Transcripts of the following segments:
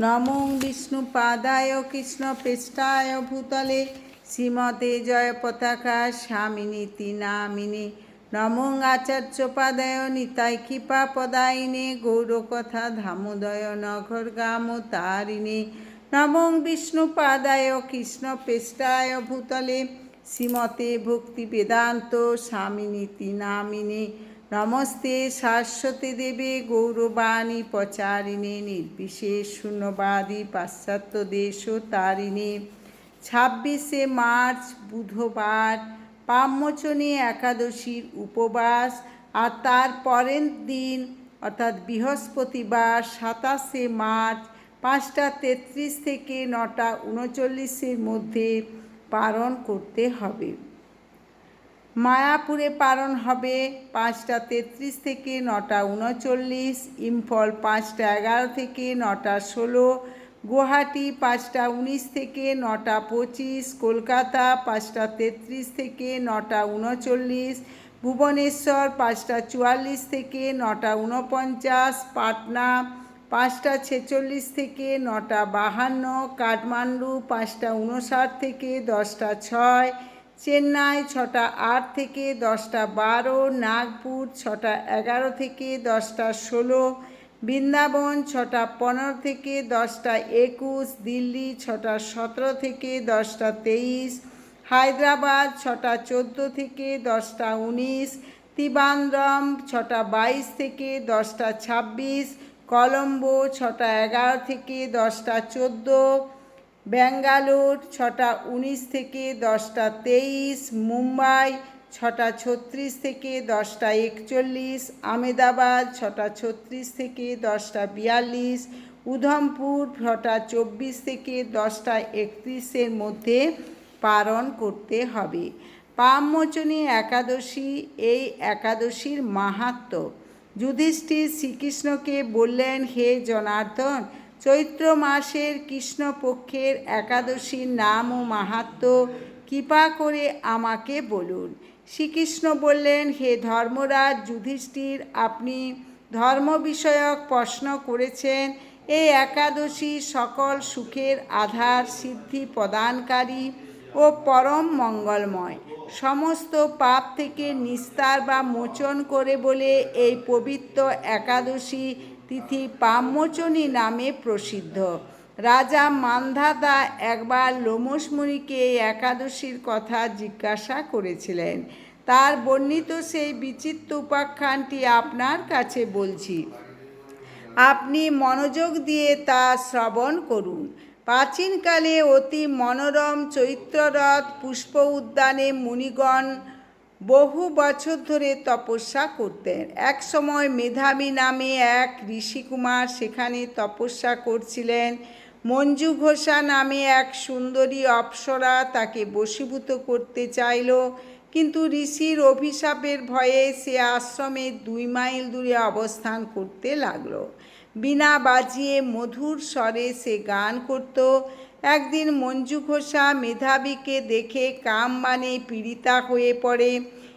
নমো কৃষ্ণ পৃষ্ঠায় ভূতলে শ্রীমতে জয় পতাকা স্বামিনীতি নামিনী নমং আচার্যপাদায় নিতাই কৃপা পদায়িনে গৌরকথা ধামোদয় নগর গাম তারিণী। নমং বিষ্ণুপাদায় কৃষ্ণ পৃষ্ঠায় ভূতলে শ্রীমতে ভক্তি বেদান্ত স্বামিনীতি নামিনী নমস্তে শাশ্বতী দেবে গৌরবাণী প্রচারিণী নির্বিশেষ শূন্যবাদী পাশ্চাত্য দেশ তারিণী। ছাব্বিশে মার্চ, বুধবার পামোচনী একাদশীর উপবাস আর তার পরের দিন, অর্থাৎ বৃহস্পতিবার, সাতাশে মার্চ, পাঁচটা তেত্রিশ থেকে নটা উনচল্লিশের মধ্যে পালন করতে হবে। মায়াপুরে পালন হবে পাঁচটা তেত্রিশ থেকে নটা উনচল্লিশ, ইম্ফল পাঁচটা এগারো থেকে নটা ষোলো, গুয়াহাটি পাঁচটা উনিশ থেকে নটা পঁচিশ, কলকাতা পাঁচটা তেত্রিশ থেকে নটা উনচল্লিশ, ভুবনেশ্বর পাঁচটা চুয়াল্লিশ থেকে নটা উনপঞ্চাশ, পাটনা পাঁচটা ছেচল্লিশ থেকে নটা বাহান্ন, কাঠমান্ডু পাঁচটা উনষাট থেকে দশটা ছয় চেন্নাই ছটা আট থেকে দশটা বারো, নাগপুর ছটা এগারো থেকে দশটা ষোলো, বৃন্দাবন ছটা পনেরো থেকে দশটা একুশ, দিল্লি ছটা সতেরো থেকে দশটা তেইশ, হায়দ্রাবাদ ছটা চোদ্দ থেকে দশটা উনিশ তিবান্দ্রম ছটা বাইশ থেকে দশটা ছাব্বিশ, কলম্বো ছটা এগারো থেকে দশটা চোদ্দ ব্যাঙ্গালোর, ছটা উনিশ থেকে দশটা তেইশ, মুম্বাই, ছটা ছত্রিশ থেকে দশটা একচল্লিশ আমেদাবাদ ছটা ছত্রিশ থেকে দশটা বিয়াল্লিশ, উধমপুর, ছটা চব্বিশ থেকে দশটা একত্রিশের মধ্যে পালন করতে হবে। পামমোচনী একাদশী, এই একাদশীর মাহাত্ম। যুধিষ্ঠির শ্রীকৃষ্ণকে বললেন, হে জনার্দন চৈত্র মাসের কৃষ্ণপক্ষের একাদশীর নাম ও মাহাত্ম কৃপা করে আমাকে বলুন। শ্রীকৃষ্ণ বললেন, হে ধর্মরাজ যুধিষ্ঠির, আপনি ধর্ম বিষয়ক প্রশ্ন করেছেন। এই একাদশী সকল সুখের আধার সিদ্ধি প্রদানকারী ও পরম মঙ্গলময়। সমস্ত পাপ থেকে নিস্তার বা মোচন করে বলে এই পবিত্র একাদশী তিথি পামোচনী নামে প্রসিদ্ধ। রাজা মান্ধাতা একবার লোমসমণিকে একাদশীর কথা জিজ্ঞাসা করেছিলেন। তার বর্ণিত সেই বিচিত্র উপাখ্যানটি আপনার কাছে বলছি। আপনি মনোযোগ দিয়ে তা শ্রবণ করুন। প্রাচীনকালে অতি মনোরম চৈত্ররথ পুষ্প উদ্যানে মুনিগণ বহু বছর ধরে তপস্যা করতেন। এক সময় মেধাবী নামে এক ঋষিকুমার সেখানে তপস্যা করছিলেন। মঞ্জু ঘোষা নামে এক সুন্দরী অপ্সরা তাকে বশীভূত করতে চাইল। কিন্তু ঋষির অভিশাপের ভয়ে সে আশ্রমে দুই মাইল দূরে অবস্থান করতে লাগল। বিনা বাজিয়ে মধুর স্বরে সে গান করত। একদিন মঞ্জু ঘোষা মেধাবীকে দেখে কাম মানে পীড়িতা হয়ে পড়ে।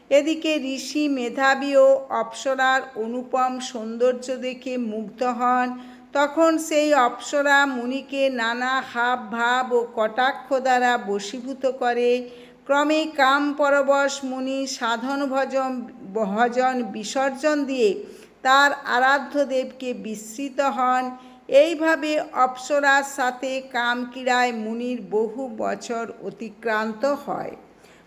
এদিকে ঋষি মেধাবী ও অপ্সরার অনুপম সৌন্দর্য দেখে মুগ্ধ হন। তখন সেই অপ্সরা মুনিকে নানা হাব ভাব ও কটাক্ষ দ্বারা বশীভূত করে। ক্রমে কাম পরবশ মুনি সাধন ভজন ভজন বিসর্জন দিয়ে তার আরাধ্য দেবকে বিস্মৃত হন। এইভাবে অপ্সরার সাথে কামকিরায় মুনির বহু বছর অতিক্রান্ত হয়।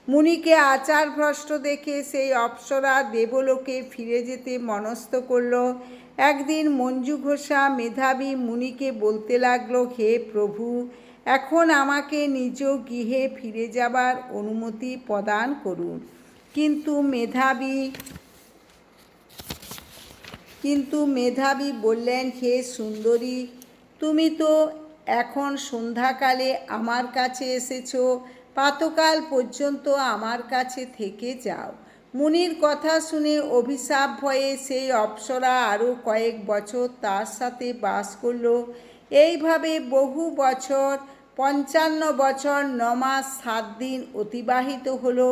মুনিকে আচার ভ্রষ্ট দেখে সেই অপ্সরা দেবলোকে ফিরে যেতে মনস্থ করল। একদিন মঞ্জু ঘোষা মেধাবী মুনিকে বলতে লাগল, হে প্রভু, এখন আমাকে নিজ গৃহে ফিরে যাবার অনুমতি প্রদান করুন। কিন্তু মেধাবী কিন্তু মেধাবী বললেন, হে সুন্দরী, তুমি তো এখন সন্ধ্যাকালে আমার কাছে এসেছ প্রাতকাল পর্যন্ত আমার কাছে থেকে যাও। মুনির কথা শুনে অভিশাপ ভয়ে সেই অপ্সরা আরও কয়েক বছর তার সাথে বাস করল। এইভাবে বহু বছর, পঞ্চান্ন বছর, নমাস সাত দিন অতিবাহিত হলো।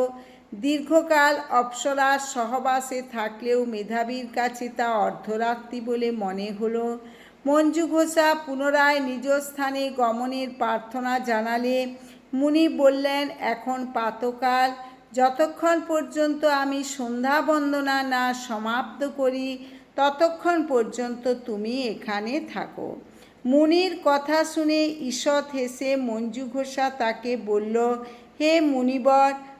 দীর্ঘকাল অপ্সরার সহবাসে থাকলেও মেধাবীর কাছে তা অর্ধরাত্রি বলে মনে হলো। মঞ্জু ঘোষা পুনরায় নিজ স্থানে গমনের প্রার্থনা জানালে মুনি বললেন, এখন পাতকাল। যতক্ষণ পর্যন্ত আমি সন্ধ্যা বন্দনা না সমাপ্ত করি, ততক্ষণ পর্যন্ত তুমি এখানে থাকো। মুনির কথা শুনে ঈষৎ হেসে মঞ্জু ঘোষা তাকে বলল, হে মুনিবর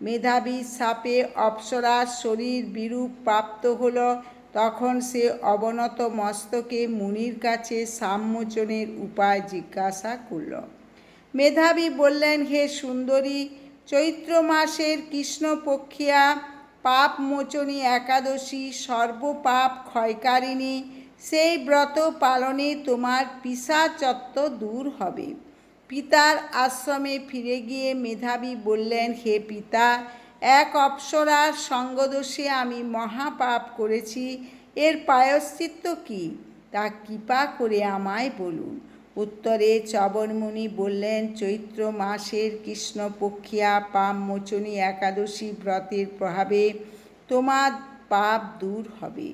মেধাবী সাপে অপ্সরার শরীর বিরূপ প্রাপ্ত হল, তখন সে অবনত মস্তকে মুনির কাছে সাম্মোচনের উপায় জিজ্ঞাসা করল। মেধাবী বললেন, হে সুন্দরী, চৈত্র মাসের কৃষ্ণপক্ষিয়া পাপ মোচনী একাদশী, সর্বপাপ ক্ষয়কারিণী, সেই ব্রত পালনে তোমার পিসাচত্ব দূর হবে। পিতার আশ্রমে ফিরে গিয়ে মেধাবী বললেন, হে পিতা, এক অপ্সরার সঙ্গদোষে আমি মহাপাপ করেছি, এর প্রায়শ্চিত্ত কি? তা কৃপা করে আমায় বলুন। উত্তরে চবনমুনি বললেন, চৈত্র মাসের কৃষ্ণপক্ষিয়া পাপ মোচনী একাদশী ব্রতের প্রভাবে তোমার পাপ দূর হবে।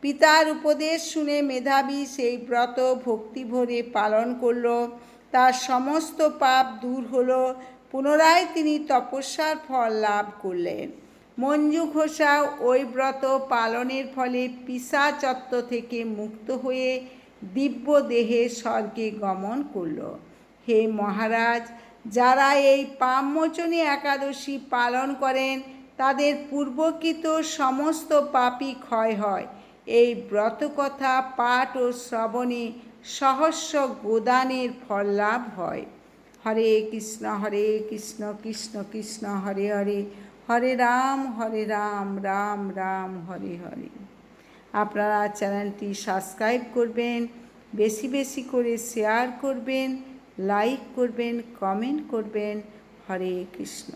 পিতার উপদেশ শুনে মেধাবী সেই ব্রত ভক্তি ভরে পালন করল। তার সমস্ত পাপ দূর হলো। পুনরায় তিনি তপস্যার ফল লাভ করলেন। মঞ্জু ঘোষা ওই ব্রত পালনের ফলে পিসাচত্ব থেকে মুক্ত হয়ে দিব্য দেহে স্বর্গে গমন করল। হে মহারাজ, যারা এই পামমোচনী একাদশী পালন করেন, তাদের পূর্বকৃত সমস্ত পাপই ক্ষয় হয়। এই ব্রতকথা পাঠ ও শ্রবণে সহস্র গোদানের ফল লাভ হয়। হরে কৃষ্ণ হরে কৃষ্ণ কৃষ্ণ কৃষ্ণ, হরে হরে। হরে রাম হরে রাম রাম রাম, হরে হরে। আপনারা চ্যানেলটি সাবস্ক্রাইব করবেন, বেশি বেশি করে শেয়ার করবেন, লাইক করবেন, কমেন্ট করবেন। হরে কৃষ্ণ।